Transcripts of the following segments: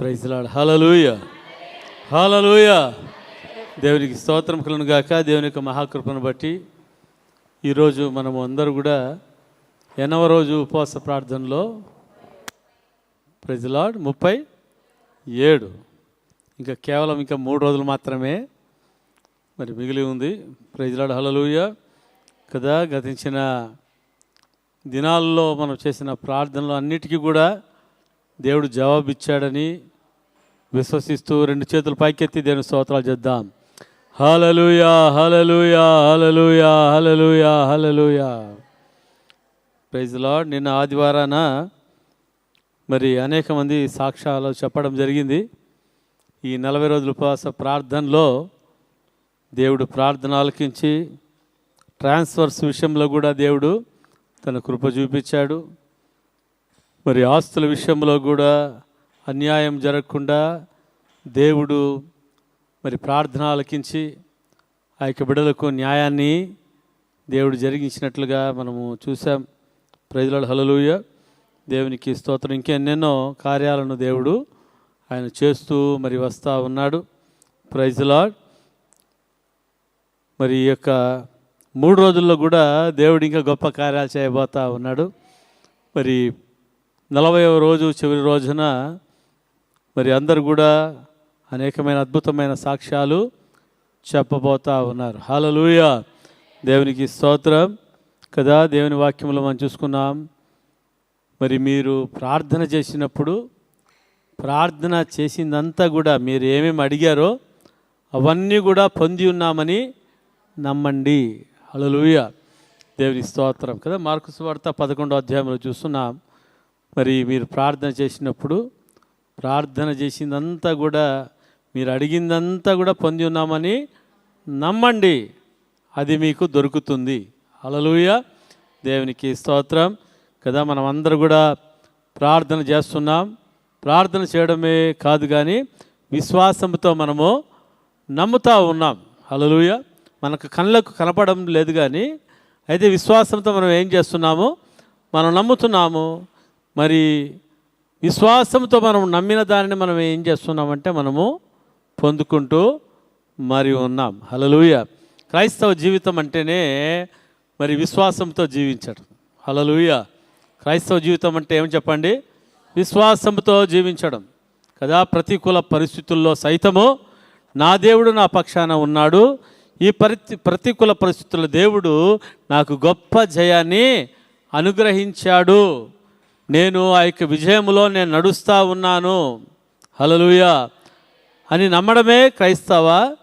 Praise lord హలలుయ హలలుయ దేవునికి స్తోత్రం కలను గాక. దేవుని యొక్క మహాకృపను బట్టి ఈరోజు మనము అందరూ కూడా ఎనవ రోజు ఉపవాస ప్రార్థనలో ప్రైజ్లాడ్ ముప్పై ఏడు. ఇంకా కేవలం ఇంకా మూడు రోజులు మాత్రమే మరి మిగిలి ఉంది. ప్రైజ్లాడ్ హలలుయ కదా గతించిన దినాల్లో మనం చేసిన ప్రార్థనలు అన్నిటికీ కూడా దేవుడు జవాబిచ్చాడని విశ్వసిస్తూ రెండు చేతులు పైకెత్తి దేవుని స్తోత్రాలు చేద్దాం. హలలుయా హలలుయా హలలుయా హలలుయా హలలుయా ప్రైజ్ లార్డ్ నిన్న ఆదివారాన మరి అనేక మంది సాక్ష్యాలు చెప్పడం జరిగింది. ఈ నలభై రోజుల ఉపవాస ప్రార్థనలో దేవుడు ప్రార్థన ఆలకించి ట్రాన్స్ఫర్స్ విషయంలో కూడా దేవుడు తన కృప చూపించాడు. మరి ఆస్తుల విషయంలో కూడా అన్యాయం జరగకుండా దేవుడు మరి ప్రార్థన ఆలకించి ఆ యొక్క బిడలకు న్యాయాన్ని దేవుడు జరిగించినట్లుగా మనము చూసాం ప్రజల హలలుయ దేవునికి స్తోత్రం. ఇంకెన్నెన్నో కార్యాలను దేవుడు ఆయన చేస్తూ మరి వస్తూ ఉన్నాడు. ప్రైజ్లాడ్ మరి ఈ యొక్క మూడు రోజుల్లో కూడా దేవుడు ఇంకా గొప్ప కార్యాలు చేయబోతా ఉన్నాడు. మరి నలభైవ రోజు చివరి రోజున మరి అందరు కూడా అనేకమైన అద్భుతమైన సాక్ష్యాలు చెప్పబోతా ఉన్నారు. హలలుయ దేవునికి స్తోత్రం. కదా దేవుని వాక్యంలో మనం చూసుకున్నాం. మరి మీరు ప్రార్థన చేసినప్పుడు ప్రార్థన చేసిందంతా కూడా మీరు ఏమేమి అడిగారో అవన్నీ కూడా పొంది ఉన్నామని నమ్మండి. హలలుయ దేవుని స్తోత్రం. కదా మార్కుస్ వార్త పదకొండో అధ్యాయంలో చూస్తున్నాం. మరి మీరు ప్రార్థన చేసినప్పుడు ప్రార్థన చేసిందంతా కూడా మీరు అడిగిందంతా కూడా పొంది ఉన్నామని నమ్మండి. అది మీకు దొరుకుతుంది. అలలుయ దేవునికి స్తోత్రం. కదా మనం అందరూ కూడా ప్రార్థన చేస్తున్నాం. ప్రార్థన చేయడమే కాదు కానీ విశ్వాసంతో మనము నమ్ముతా ఉన్నాం. అలలుయ మనకు కళ్ళకు కనపడడం లేదు కానీ అయితే విశ్వాసంతో మనం ఏం చేస్తున్నాము? మనం నమ్ముతున్నాము. మరి విశ్వాసంతో మనం నమ్మిన దానిని మనం ఏం చేస్తున్నామంటే మనము పొందుకుంటూ మరి ఉన్నాం. హలలుయ క్రైస్తవ జీవితం అంటేనే మరి విశ్వాసంతో జీవించడం. హలలుయ క్రైస్తవ జీవితం అంటే ఏమి చెప్పండి? విశ్వాసంతో జీవించడం. కదా ప్రతికూల పరిస్థితుల్లో సైతము నా దేవుడు నా పక్షాన ఉన్నాడు. ఈ పరిస్థి ప్రతికూల పరిస్థితుల్లో దేవుడు నాకు గొప్ప జయాన్ని అనుగ్రహించాడు. నేను ఆ యొక్క విజయములో నేను నడుస్తూ ఉన్నాను. హలలుయ అని నమ్మడమే క్రైస్తవ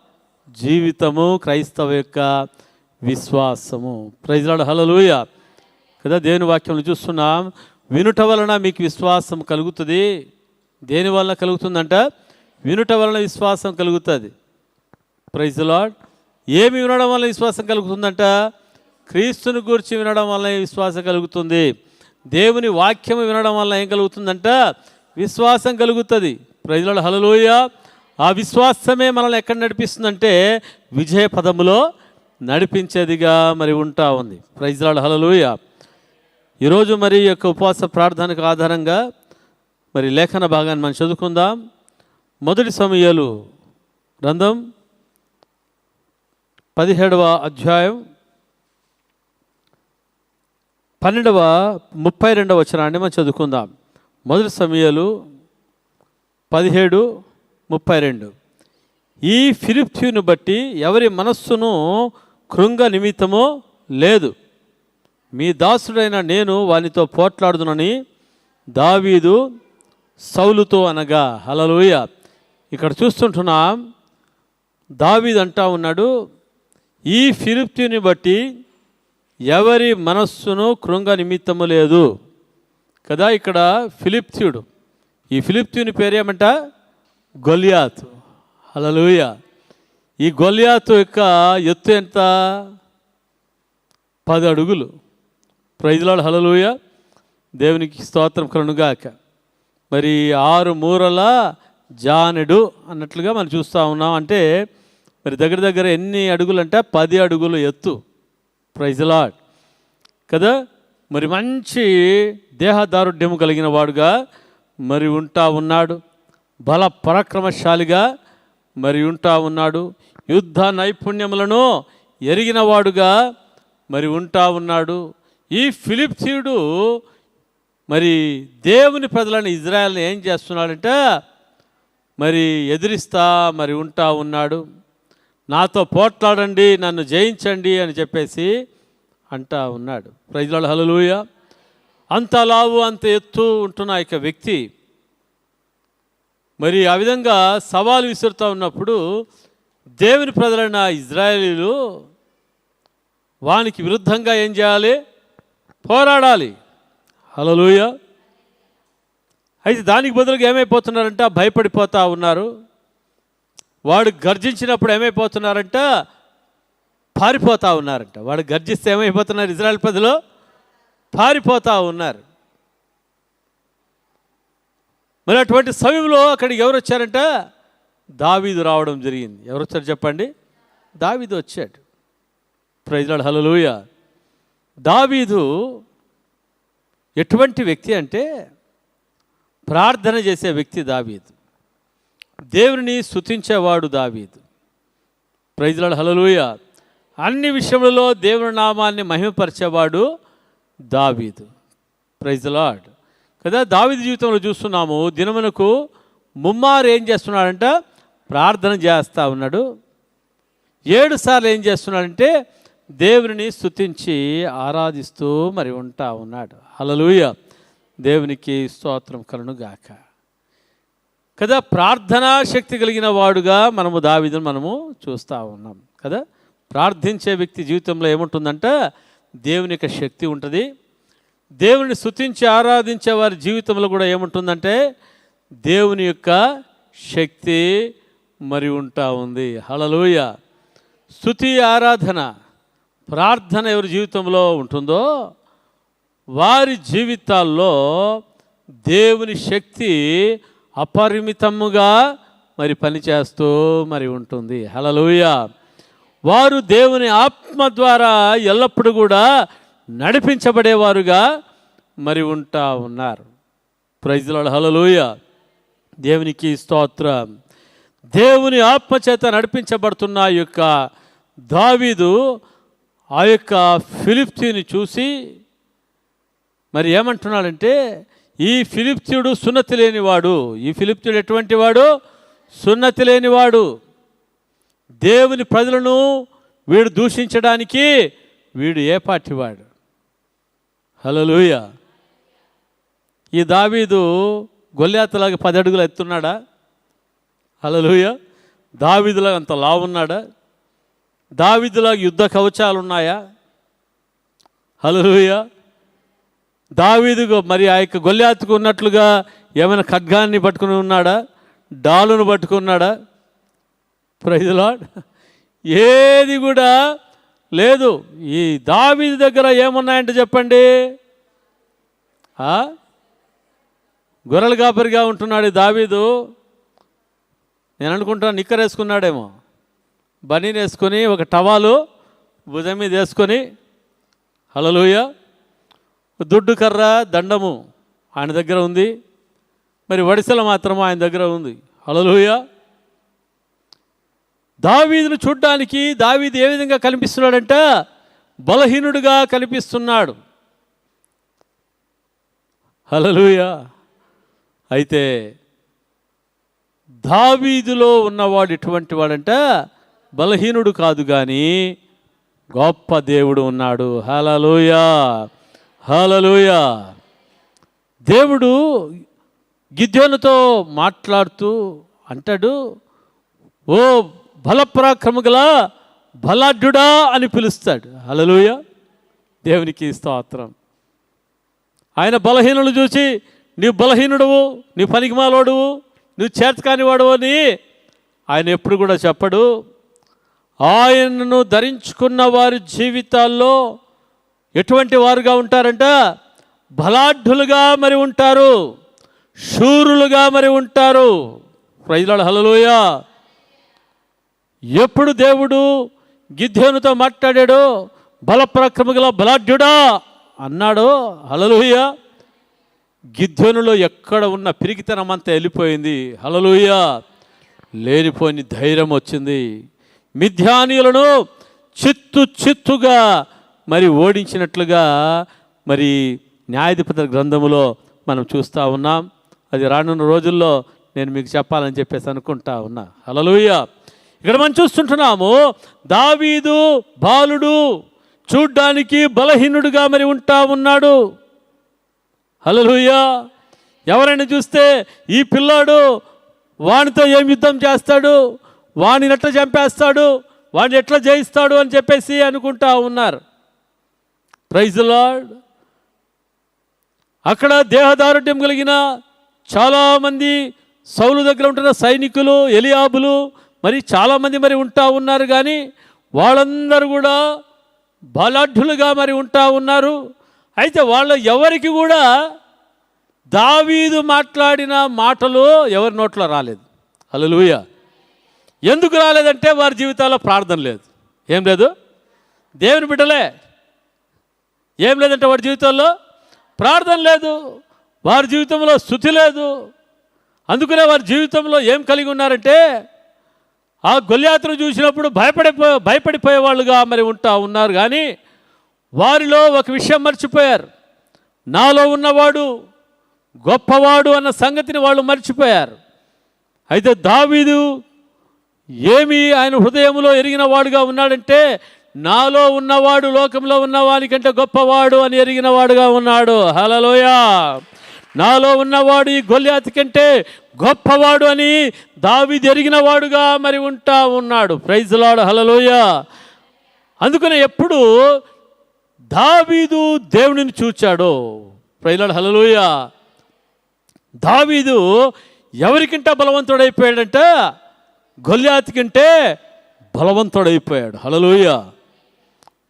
జీవితము క్రైస్తవ యొక్క విశ్వాసము. ప్రైజ్లాడు హలలుయ కదా దేవుని వాక్యం చూస్తున్నాం. వినుట వలన మీకు విశ్వాసం కలుగుతుంది. దేని వలన కలుగుతుందంట? వినుట వలన విశ్వాసం కలుగుతుంది. ప్రైజ్ లాడ్ ఏమి వినడం వల్ల విశ్వాసం కలుగుతుందంట? క్రీస్తుని గురించి వినడం వల్ల విశ్వాసం కలుగుతుంది. దేవుని వాక్యం వినడం వల్ల ఏం కలుగుతుందంట విశ్వాసం కలుగుతుంది. ప్రజల హలలోయ ఆ విశ్వాసమే మనల్ని ఎక్కడ నడిపిస్తుందంటే విజయ పదములో నడిపించేదిగా మరి ఉంటా ఉంది. ప్రైజ్లాడు హలలోయ ఈరోజు మరి యొక్క ఉపవాస ప్రార్థనకు ఆధారంగా మరి లేఖన భాగాన్ని మనం చదువుకుందాం. మొదటి సమయాలు గ్రంథం పదిహేడవ అధ్యాయం పన్నెండవ ముప్పై రెండవ వచనాన్ని మనం చదువుకుందాం. మొదటి సమయాలు పదిహేడు ముప్పై రెండు. ఈ ఫిలిప్త్యుని బట్టి ఎవరి మనస్సును కృంగ నిమిత్తమో లేదు. మీ దాసుడైన నేను వానితో పోట్లాడుదునని దావీదు సౌలుతో అనగా హలలుయ ఇక్కడ చూస్తుంటున్నాం దావీదు అంటా ఉన్నాడు ఈ ఫిలిప్తిని బట్టి ఎవరి మనస్సును కృంగ నిమిత్తము లేదు. కదా ఇక్కడ ఫిలిప్త్యుడు. ఈ ఫిలిప్త్యుని పేరేమంట? గొలియాత్. హలలుయ ఈ గొలియాత్ యొక్క ఎత్తు ఎంత? పది అడుగులు. ప్రైజ్లాడు హలలుయ దేవునికి స్తోత్రం కనుగాక మరి ఆరు మూరల జానెడు అన్నట్లుగా మనం చూస్తూ ఉన్నాం. అంటే మరి దగ్గర దగ్గర ఎన్ని అడుగులు అంటే పది అడుగులు ఎత్తు. ప్రైజ్లాడ్ కదా? మరి మంచి దేహదారుఢ్యము కలిగిన వాడుగా మరి ఉంటా ఉన్నాడు. బల పరాక్రమశాలిగా మరి ఉంటా ఉన్నాడు. యుద్ధ నైపుణ్యములను ఎరిగినవాడుగా మరి ఉంటా ఉన్నాడు. ఈ ఫిలిప్సీయుడు మరి దేవుని ప్రజలను ఇజ్రాయల్ని ఏం చేస్తున్నాడంటే మరి ఎదిరిస్తా మరి ఉంటా ఉన్నాడు. నాతో పోట్లాడండి నన్ను జయించండి అని చెప్పేసి అంటా ఉన్నాడు. ప్రజల హలలుయ అంత లావు అంత ఎత్తు ఉంటున్న ఆ యొక్క వ్యక్తి మరి ఆ విధంగా సవాలు విసురుతూ ఉన్నప్పుడు దేవుని ప్రజలైన ఇజ్రాయేలీలు వానికి విరుద్ధంగా ఏం చేయాలి? పోరాడాలి. హలలుయ అయితే దానికి బదులుగా ఏమైపోతున్నారంటే? భయపడిపోతూ ఉన్నారు. వాడు గర్జించినప్పుడు ఏమైపోతున్నారంట? పారిపోతూ ఉన్నారంట. వాడు గర్జిస్తే ఏమైపోతున్నారు ఇజ్రాయల్ ప్రజలు? పారిపోతూ ఉన్నారు. మరి అటువంటి సమయంలో అక్కడికి ఎవరు వచ్చారంట? దావీదు రావడం జరిగింది. ఎవరు వచ్చారు చెప్పండి? దావీదు వచ్చాడు. ప్రజలాడు హలలుయ దావీదు ఎటువంటి వ్యక్తి అంటే ప్రార్థన చేసే వ్యక్తి దావీదు. దేవుని స్తుతించేవాడు దావీదు. ప్రైజ్లాడు హలలుయ అన్ని విషయములలో దేవుని నామాన్ని మహిమపరిచేవాడు దావీదు. ప్రైజ్లాడ్ కదా దావీదు జీవితంలో చూస్తున్నాము దినమునకు ముమ్మారు ఏం చేస్తున్నాడంట? ప్రార్థన చేస్తూ ఉన్నాడు. ఏడు సార్లు ఏం చేస్తున్నాడంటే దేవుని స్థుతించి ఆరాధిస్తూ మరి ఉంటా ఉన్నాడు. హలలుయ దేవునికి స్తోత్రం కలను గాక కదా? ప్రార్థనా శక్తి కలిగిన వాడుగా మనము దావిదని మనము చూస్తూ ఉన్నాం కదా? ప్రార్థించే వ్యక్తి జీవితంలో ఏముంటుందంట? దేవుని యొక్క శక్తి ఉంటుంది. దేవుని స్తుతించి ఆరాధించే వారి జీవితంలో కూడా ఏముంటుందంటే? దేవుని యొక్క శక్తి మరి ఉంటా ఉంది. హలలోయ స్థుతి ఆరాధన ప్రార్థన ఎవరి జీవితంలో ఉంటుందో వారి జీవితాల్లో దేవుని శక్తి అపరిమితముగా మరి పనిచేస్తూ మరి ఉంటుంది. హలలుయ వారు దేవుని ఆత్మ ద్వారా ఎల్లప్పుడూ కూడా నడిపించబడేవారుగా మరి ఉంటా ఉన్నారు. ప్రైజ్లాడు హలలుయ దేవునికి స్తోత్రం. దేవుని ఆత్మ చేత నడిపించబడుతున్న యొక్క దావీదు ఆ యొక్క ఫిలిప్తీని చూసి మరి ఏమంటున్నాడంటే ఈ ఫిలిప్తీయుడు సున్నతి లేనివాడు. ఈ ఫిలిప్తీయుడు ఎటువంటి వాడు? సున్నతి లేనివాడు. దేవుని ప్రజలను వీడు దూషించడానికి వీడు ఏ పార్టీ హలోయ ఈ దావీదు గొల్లాతలాగా పది అడుగులు ఎత్తున్నాడా? హలోయ దావీదులాగా అంత లావున్నాడా? దావీదులాగా యుద్ధ కవచాలు ఉన్నాయా హలోయ దావీదుకు మరి ఆ యొక్క గొల్లాత్తుకు ఉన్నట్లుగా ఏమైనా ఖడ్గాన్ని పట్టుకుని ఉన్నాడా? డాలును పట్టుకున్నాడా? ప్రైజ్లాడ్ ఏది కూడా లేదు. ఈ దావీదు దగ్గర ఏమున్నాయంటే చెప్పండి? గొర్రెలు కాపరిగా ఉంటున్నాడు ఈ దావీదు. నేను అనుకుంటాను నిక్కర్ వేసుకున్నాడేమో. బనీని వేసుకొని ఒక టవాలు భుజం మీద వేసుకొని హలలుయ దుడ్డు కర్ర దండము ఆయన దగ్గర ఉంది. మరి వడిసెల మాత్రం ఆయన దగ్గర ఉంది. హలలుయ దావీదును చూడ్డానికి దావీదు ఏ విధంగా కనిపిస్తున్నాడంట? బలహీనుడిగా కనిపిస్తున్నాడు. హలలుయ అయితే దావీదులో ఉన్నవాడు ఎటువంటి వాడంట? బలహీనుడు కాదు కానీ గొప్ప దేవుడు ఉన్నాడు. హలలుయా హలలుయ దేవుడు గిద్యోనుతో మాట్లాడుతూ అంటాడు ఓ బలపరాక్రమగల బలాఢ్యుడా అని పిలుస్తాడు. హలలోయ దేవునికి స్తోత్రం. ఆయన బలహీనులు చూసి నీవు బలహీనుడవు నీ పనికిమాలోడువు నువ్వు చేతకాని వాడువు అని ఆయన ఎప్పుడు కూడా చెప్పడు. ఆయనను ధరించుకున్న వారి జీవితాల్లో ఎటువంటి వారుగా ఉంటారంట? బలాఢ్యులుగా మరి ఉంటారు. శూరులుగా మరి ఉంటారు. ప్రజల హలలోయ ఎప్పుడు దేవుడు గిద్యోనుతో మాట్లాడాడో? బలప్రక్రమగల బలాఢ్యుడా అన్నాడో? హలలోయ గిద్దెనులో ఎక్కడ ఉన్న పిరికితనం అంతా వెళ్ళిపోయింది? హలలోయ లేనిపోని ధైర్యం వచ్చింది. మిథ్యానీయులను చిత్తు చిత్తుగా మరి ఓడించినట్లుగా మరి న్యాయాధిపతుల గ్రంథములో మనం చూస్తూ ఉన్నాం. అది రానున్న రోజుల్లో నేను మీకు చెప్పాలని చెప్పేసి అనుకుంటా ఉన్నా. హలలుయ ఇక్కడ మనం చూస్తుంటున్నాము దావీదు బాలుడు చూడ్డానికి బలహీనుడుగా మరి ఉంటా ఉన్నాడు. హలలుయా ఎవరైనా చూస్తే ఈ పిల్లాడు వానితో ఏం యుద్ధం చేస్తాడు? వాడిని ఎట్లా చంపేస్తాడు? వాడిని ఎట్లా జయిస్తాడు అని చెప్పేసి అనుకుంటా ఉన్నారు. Praise Lord. అక్కడ దేహదారుఢ్యం కలిగిన చాలామంది సౌలు దగ్గర ఉంటున్న సైనికులు ఎలియాబులు మరి చాలామంది మరి ఉంటా ఉన్నారు కానీ వాళ్ళందరూ కూడా బలాఢ్యులుగా మరి ఉంటా ఉన్నారు. అయితే వాళ్ళ ఎవరికి కూడా దావీదు మాట్లాడిన మాటలు ఎవరి నోట్లో రాలేదు. హల్లెలూయ. ఎందుకు రాలేదంటే వారి జీవితాల్లో ప్రార్థన లేదు. ఏం లేదు? దేవుని బిడ్డలే ఏం లేదంటే వాడి జీవితంలో? ప్రార్థన లేదు. వారి జీవితంలో స్థుతి లేదు. అందుకనే వారి జీవితంలో ఏం కలిగి ఉన్నారంటే ఆ గొల్యాత్రను చూసినప్పుడు భయపడిపో భయపడిపోయే వాళ్ళుగా మరి ఉంటా ఉన్నారు. కానీ వారిలో ఒక విషయం మర్చిపోయారు. నాలో ఉన్నవాడు గొప్పవాడు అన్న సంగతిని వాళ్ళు మర్చిపోయారు. అయితే దావీదు ఏమి ఆయన హృదయంలో ఎరిగిన వాడుగా ఉన్నాడంటే నాలో ఉన్నవాడు లోకంలో ఉన్నవానికంటే గొప్పవాడు అని ఎరిగిన వాడుగా ఉన్నాడు. హలలోయ నాలో ఉన్నవాడు ఈ గొల్లాతి కంటే గొప్పవాడు అని దావి ఎరిగిన వాడుగా మరి ఉంటా ఉన్నాడు. ప్రైజ్ లాడు హలలోయ అందుకనే ఎప్పుడు దావీదు దేవునిని చూచాడు. ప్రైజ్లాడు హలలోయ దావీదు ఎవరికంటే బలవంతుడైపోయాడంటే గొల్లాతి కంటే బలవంతుడైపోయాడు. హలలోయ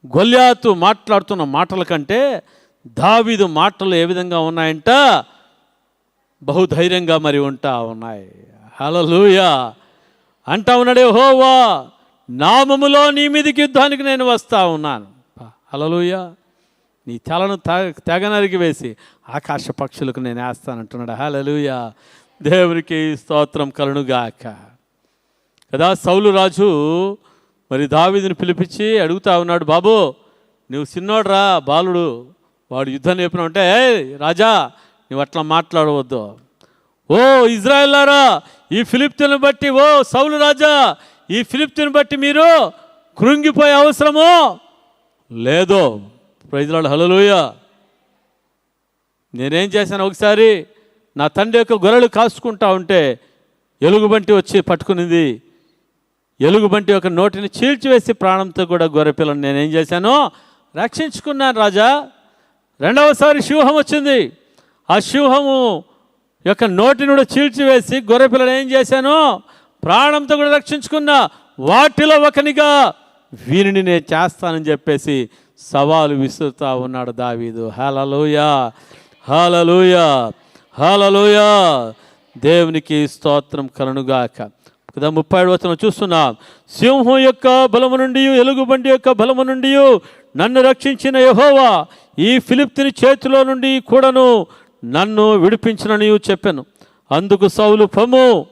గొల్యాతు మాట్లాడుతున్న మాటల కంటే దావీదు మాటలు ఏ విధంగా ఉన్నాయంట? బహుధైర్యంగా మరి ఉంటా ఉన్నాయి. హలలుయ అంటా ఉన్నాడే హోవా నామములో నీ మీదకి యుద్ధానికి నేను వస్తా ఉన్నాను. హలలుయా నీ తలను తెగ నరికి వేసి ఆకాశ పక్షులకు నేను వేస్తానంటున్నాడు. హలలుయా దేవునికి స్తోత్రం కలునుగాక కదా సౌలు రాజు మరి దావీదుని పిలిపించి అడుగుతా ఉన్నాడు బాబు నువ్వు చిన్నోడ్రా బాలుడు వాడు యుద్ధం నేర్పిన అంటే ఏ రాజా నువ్వు అట్లా మాట్లాడవద్దు. ఓ ఇజ్రాయెల్లారా ఈ ఫిలిప్తుని బట్టి ఓ సౌలు రాజా ఈ ఫిలిప్తుని బట్టి మీరు కృంగిపోయే అవసరము లేదు. ప్రజలాడు హలలుయ నేనేం చేశాను ఒకసారి నా తండ్రి యొక్క గొర్రెలు కాసుకుంటా ఉంటే ఎలుగుబంటి వచ్చి పట్టుకునింది. ఎలుగుబంటి యొక్క నోటిని చీల్చివేసి ప్రాణంతో కూడా గొర్రెపిల్లని నేనేం చేశాను? రక్షించుకున్నాను రాజా. రెండవసారి సింహం వచ్చింది. ఆ సింహము యొక్క నోటిని కూడా చీల్చివేసి గొర్రెపిల్లని ఏం చేశాను? ప్రాణంతో కూడా రక్షించుకున్నా వాటిలో ఒకనిగా వీరిని నేను చేస్తానని చెప్పేసి సవాలు విసురుతా ఉన్నాడు దావీదు. హలలోయా హలలోయా హలలోయా దేవునికి స్తోత్రం కలనుగాక కదా ముప్పై ఏడు వచనం చూస్తున్నాం. సింహం యొక్క బలము నుండి ఎలుగుబండి యొక్క బలము నుండి నన్ను రక్షించిన యహోవా ఈ ఫిలిప్తిని చేతిలో నుండి కూడాను నన్ను విడిపించినని చెప్పాను. అందుకు సౌలు పము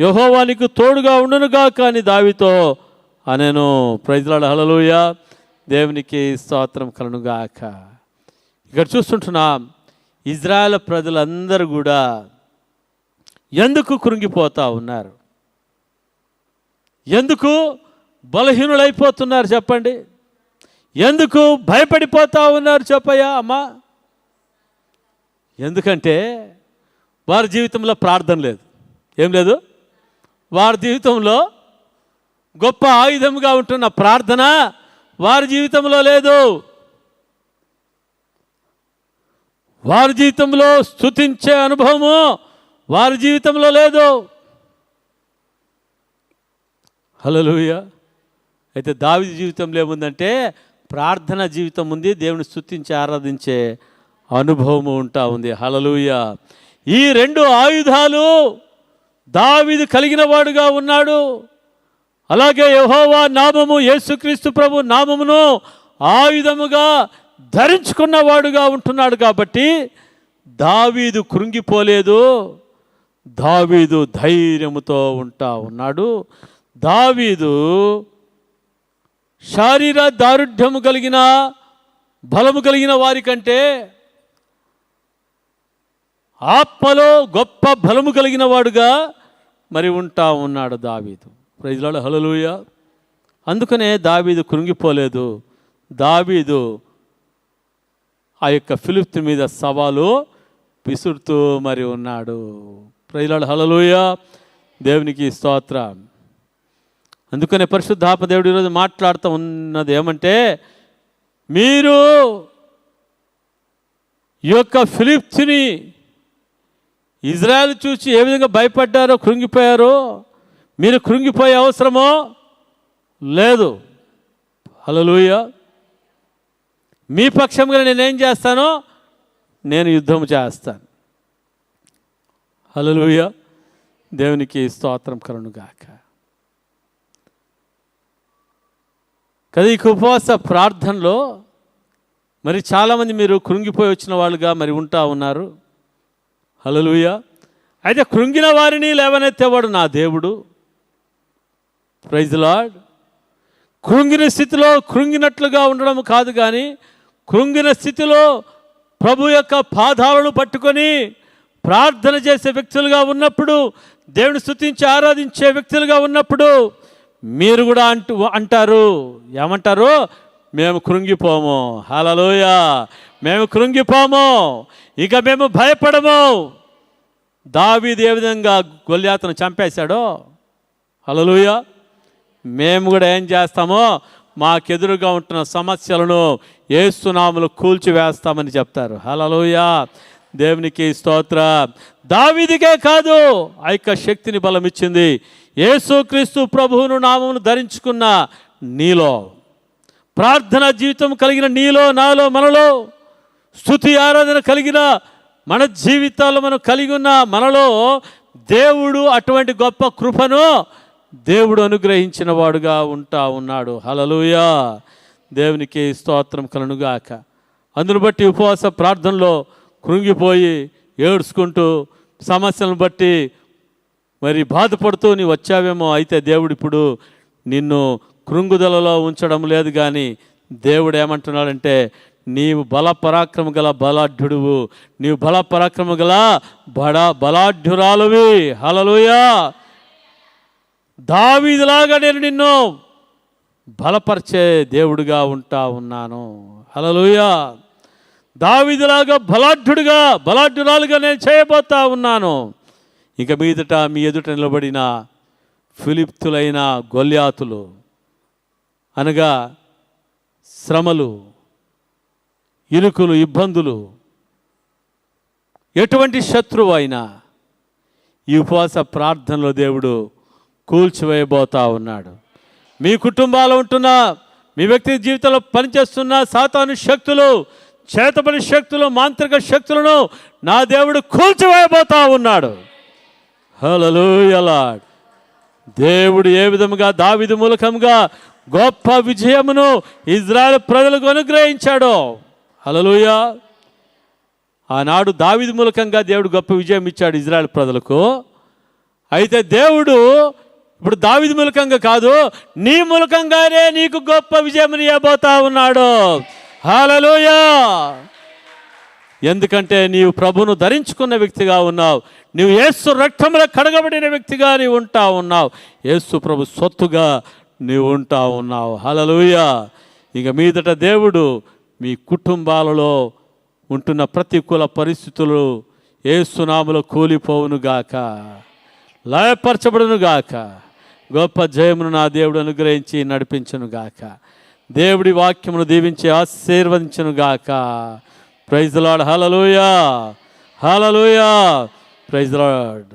యహోవానికి తోడుగా ఉండునుగా కానీ దావితో అనేను. ప్రజలాడ హలలుయ దేవునికి స్తోత్రం కలనుగాక ఇక్కడ చూస్తుంటున్నాం ఇజ్రాయెల్ ప్రజలందరూ కూడా ఎందుకు కృంగిపోతూ ఉన్నారు? ఎందుకు బలహీనులైపోతున్నారు చెప్పండి? ఎందుకు భయపడిపోతా ఉన్నారు చెప్పయ్యా అమ్మా? ఎందుకంటే వారి జీవితంలో ప్రార్థన లేదు. ఏం లేదు? వారి జీవితంలో గొప్ప ఆయుధంగా ఉంటున్న ప్రార్థన వారి జీవితంలో లేదు. వారి జీవితంలో స్థుతించే అనుభవము వారి జీవితంలో లేదు. హలోయ అయితే దావి జీవితంలో ఏముందంటే ప్రార్థన జీవితం ఉంది దేవుని స్థుతించి ఆరాధించే అనుభవము ఉంటా ఉంది. హలలుయ ఈ రెండు ఆయుధాలు దావిది కలిగిన వాడుగా ఉన్నాడు. అలాగే యహోవా నామము యేసుక్రీస్తు ప్రభు నామమును ఆయుధముగా ధరించుకున్నవాడుగా ఉంటున్నాడు కాబట్టి దావీదు కృంగిపోలేదు దావీదు ధైర్యముతో ఉంటా ఉన్నాడు. దావీదు శారీర దారుఢ్యము కలిగిన బలము కలిగిన వారి కంటే ఆత్మలో గొప్ప బలము కలిగిన వాడుగా మరి ఉంటా ఉన్నాడు దావీదు. ప్రజలాడు హలలుయ అందుకనే దావీదు కృంగిపోలేదు. దావీదు ఆ యొక్క ఫిలిప్త్ మీద సవాలు విసురుతూ మరి ఉన్నాడు. ప్రజలాడు హలలుయ దేవునికి స్తోత్రం. అందుకనే పరిశుద్ధాపదేవుడు ఈరోజు మాట్లాడుతూ ఉన్నది ఏమంటే మీరు ఈ యొక్క ఫిలిప్స్ని ఇజ్రాయెల్ చూసి ఏ విధంగా భయపడ్డారో కృంగిపోయారో మీరు కృంగిపోయే అవసరమో లేదు. హలోయ మీ పక్షంగా నేనేం చేస్తానో నేను యుద్ధం చేస్తాను. హలోయ దేవునికి స్తోత్రం కరుణుగాక కదా ఈ ఉపవాస ప్రార్థనలో మరి చాలామంది మీరు కృంగిపోయి వచ్చిన వాళ్ళుగా మరి ఉంటా ఉన్నారు. హలలుయ అయితే కృంగిన వారిని లేవనెత్తేవాడు నా దేవుడు. ప్రైజ్ లాడ్ కృంగిన స్థితిలో కృంగినట్లుగా ఉండడం కాదు కానీ కృంగిన స్థితిలో ప్రభు యొక్క పాదాలను పట్టుకొని ప్రార్థన చేసే వ్యక్తులుగా ఉన్నప్పుడు దేవుని స్థుతించి ఆరాధించే వ్యక్తులుగా ఉన్నప్పుడు మీరు కూడా అంటూ అంటారు. ఏమంటారు? మేము కృంగిపోము. హలలోయ మేము కృంగిపోము. ఇక మేము భయపడము. దావీది ఏ విధంగా గొల్యాతను చంపేశాడో? హలలోయ మేము కూడా ఏం చేస్తామో? మాకెదురుగా ఉంటున్న సమస్యలను ఏసునాములు కూల్చివేస్తామని చెప్తారు. హలలోయ దేవునికి స్తోత్ర. దావిదికే కాదు ఆ యొక్క శక్తిని బలం ఇచ్చింది యేసుక్రీస్తు ప్రభువును నామమును ధరించుకున్న నీలో ప్రార్థన జీవితం కలిగిన నీలో నాలో మనలో స్థుతి ఆరాధన కలిగిన మన జీవితాల్లో మనం కలిగి ఉన్న మనలో దేవుడు అటువంటి గొప్ప కృపను దేవుడు అనుగ్రహించిన వాడుగా ఉంటా ఉన్నాడు. హలలుయా దేవునికి స్తోత్రం కలనుగాక అందును బట్టి ఉపవాస ప్రార్థనలో కృంగిపోయి ఏడ్చుకుంటూ సమస్యలను బట్టి మరి బాధపడుతూ నీ వచ్చావేమో అయితే దేవుడు ఇప్పుడు నిన్ను కృంగుదలలో ఉంచడం లేదు కానీ దేవుడు ఏమంటున్నాడంటే నీవు బల పరాక్రమ గల బలాఢ్యుడువు నీవు బల పరాక్రమ గల బడ బలాఢ్యురాలువి. హలలుయా దావీదిలాగా నేను నిన్ను బలపరిచే దేవుడిగా ఉంటా ఉన్నాను. హలలుయా దావీదిలాగా బలాఢ్యుడిగా బలాఢ్యురాలుగా నేను చేయబోతా ఉన్నాను. ఇక మీదట మీ ఎదుట నిలబడిన ఫిలిప్తులైన గొల్యాతులు అనగా శ్రమలు ఇరుకులు ఇబ్బందులు ఎటువంటి శత్రువు అయినా ఈ ఉపవాస ప్రార్థనలో దేవుడు కూల్చివేయబోతా ఉన్నాడు. మీ కుటుంబాలు ఉంటున్న మీ వ్యక్తి జీవితంలో పనిచేస్తున్న సాతాను శక్తులు చేతపని శక్తులు మాంత్రిక శక్తులను నా దేవుడు కూల్చివేయబోతా ఉన్నాడు. హలలుయలాడ్ దేవుడు ఏ విధముగా దావిది మూలకంగా గొప్ప విజయమును ఇజ్రాయెల్ ప్రజలకు అనుగ్రహించాడో. హలలుయ ఆనాడు దావిది మూలకంగా దేవుడు గొప్ప విజయం ఇచ్చాడు ఇజ్రాయెల్ ప్రజలకు. అయితే దేవుడు ఇప్పుడు దావిది మూలకంగా కాదు నీ మూలకంగానే నీకు గొప్ప విజయం ఇవ్వబోతా ఉన్నాడు. హలలుయా ఎందుకంటే నీవు ప్రభును ధరించుకున్న వ్యక్తిగా ఉన్నావు. నీవు ఏసు రక్తంలో కడగబడిన వ్యక్తిగా నీవు ఉంటా ఉన్నావు. ఏసు ప్రభు సొత్తుగా నీవు ఉంటా ఉన్నావు. హలలుయ ఇక మీదట దేవుడు మీ కుటుంబాలలో ఉంటున్న ప్రతికూల పరిస్థితులు ఏసునాములో కూలిపోవునుగాక లయపరచబడునుగాక గొప్ప జయమును నా దేవుడు అనుగ్రహించి నడిపించునుగాక దేవుడి వాక్యమును దీవించి ఆశీర్వదించునుగాక praise Lord hallelujah hallelujah praise Lord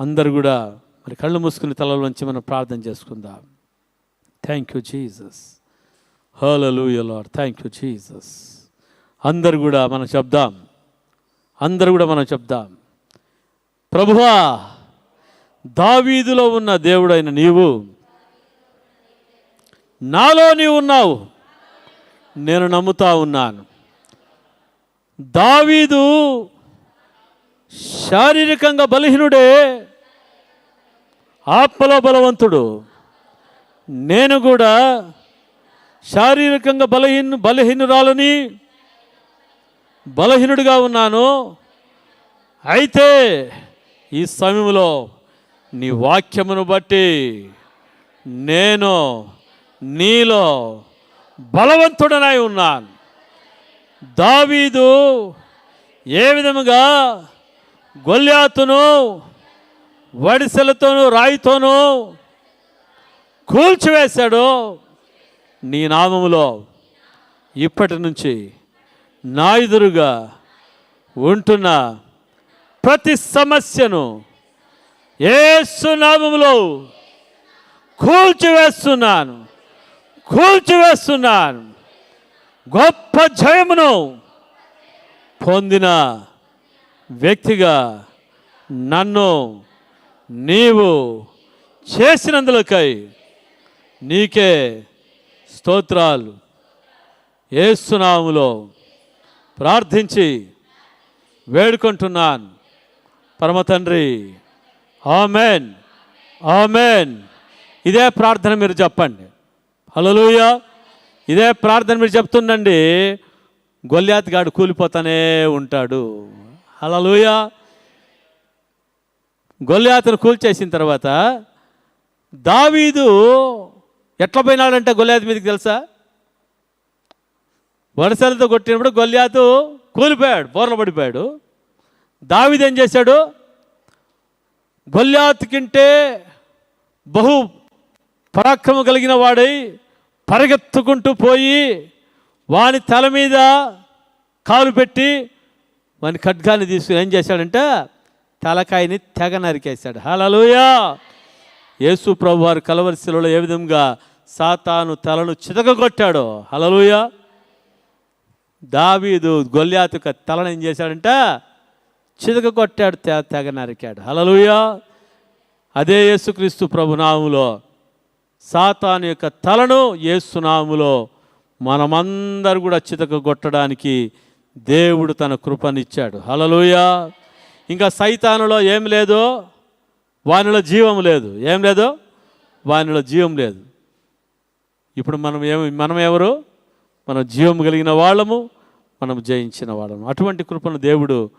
అందరు కూడా మరి కళ్ళు మూసుకుని తలలోంచి మనం ప్రార్థన చేసుకుందాం. Thank you Jesus hallelujah Lord thank you Jesus అందరు కూడా మనం చెప్దాం. అందరు కూడా మనం చెప్దాం. ప్రభువా దావీదులో ఉన్న దేవుడైన నీవు నాలో నీవు ఉన్నావు. నేను నమ్ముతా ఉన్నాను. దావీదు శారీరకంగా బలహీనుడే ఆత్మలో బలవంతుడు. నేను కూడా శారీరకంగా బలహీన బలహీనురాలని బలహీనుడిగా ఉన్నాను. అయితే ఈ సమయంలో నీ వాక్యమును బట్టి నేను నీలో బలవంతుడనై ఉన్నాను. దావీదు ఏ విధముగా గొల్యాతును వడిసెలతోనూ రాయితోనూ కూల్చివేశాడు నీ నామములో ఇప్పటి నుంచి నా ఎదురుగా ఉంటున్న ప్రతి సమస్యను ఏసు నామములో కూల్చివేస్తున్నాను. కూల్చివేస్తున్నాను. గొప్ప జయమును పొందిన వ్యక్తిగా నన్ను నీవు చేసినందులకై నీకే స్తోత్రాలు. ఏసునాములో ప్రార్థించి వేడుకుంటున్నాను. పరమ తండ్రి ఆమెన్ ఆమెన్. ఇదే ప్రార్థన మీరు చెప్పండి హలోయ ఇదే ప్రార్థన మీరు చెప్తుండండి గొల్యాత్ గాడు కూలిపోతానే ఉంటాడు. హలోయ గొల్లాతను కూల్చేసిన తర్వాత దావీదు ఎట్లా పోయినాడంటే గొల్లాత్ మీదకి తెలుసా? వరుసలతో కొట్టినప్పుడు గొల్లాతు కూలిపోయాడు బోర్ల పడిపోయాడు. దావీదు ఏం చేశాడు? గొల్లాత్ కంటే బహు పరాక్రమం కలిగిన వాడై పరిగెత్తుకుంటూ పోయి వాని తల మీద కాలు పెట్టి వాని ఖడ్గాన్ని తీసుకుని ఏం చేశాడంటే తలకాయని తెగ నరికేశాడు. హలలుయా యేసు ప్రభు వారు కలవరిశిలలో ఏ విధంగా సాతాను తలను చితకగొట్టాడో. హలలుయ దావీదు గొల్లాతుక తలను ఏం చేశాడంట చితకగొట్టాడు కొట్టాడు తెగ నరికాడు. హలలుయ అదే యేసుక్రీస్తు ప్రభునాములో సాతాను యొక్క తలను యేసునాములో మనమందరూ కూడా చితక కొట్టడానికి దేవుడు తన కృపనిచ్చాడు. హలలుయ ఇంకా సైతానులో ఏం లేదు? వానిలో జీవం లేదు. ఏం లేదు? వానిలో జీవం లేదు. ఇప్పుడు మనం ఏమి మనం ఎవరు? మనం జీవం కలిగిన వాళ్ళము మనం జయించిన వాళ్ళము. అటువంటి కృపను దేవుడు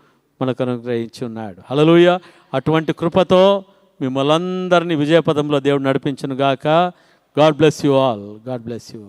మనకు అనుగ్రహించి ఉన్నాడు. హలలుయ అటువంటి కృపతో మిమ్మల్ని అందరినీ విజయపదంలో దేవుడు నడిపించను గాక God bless you all God bless you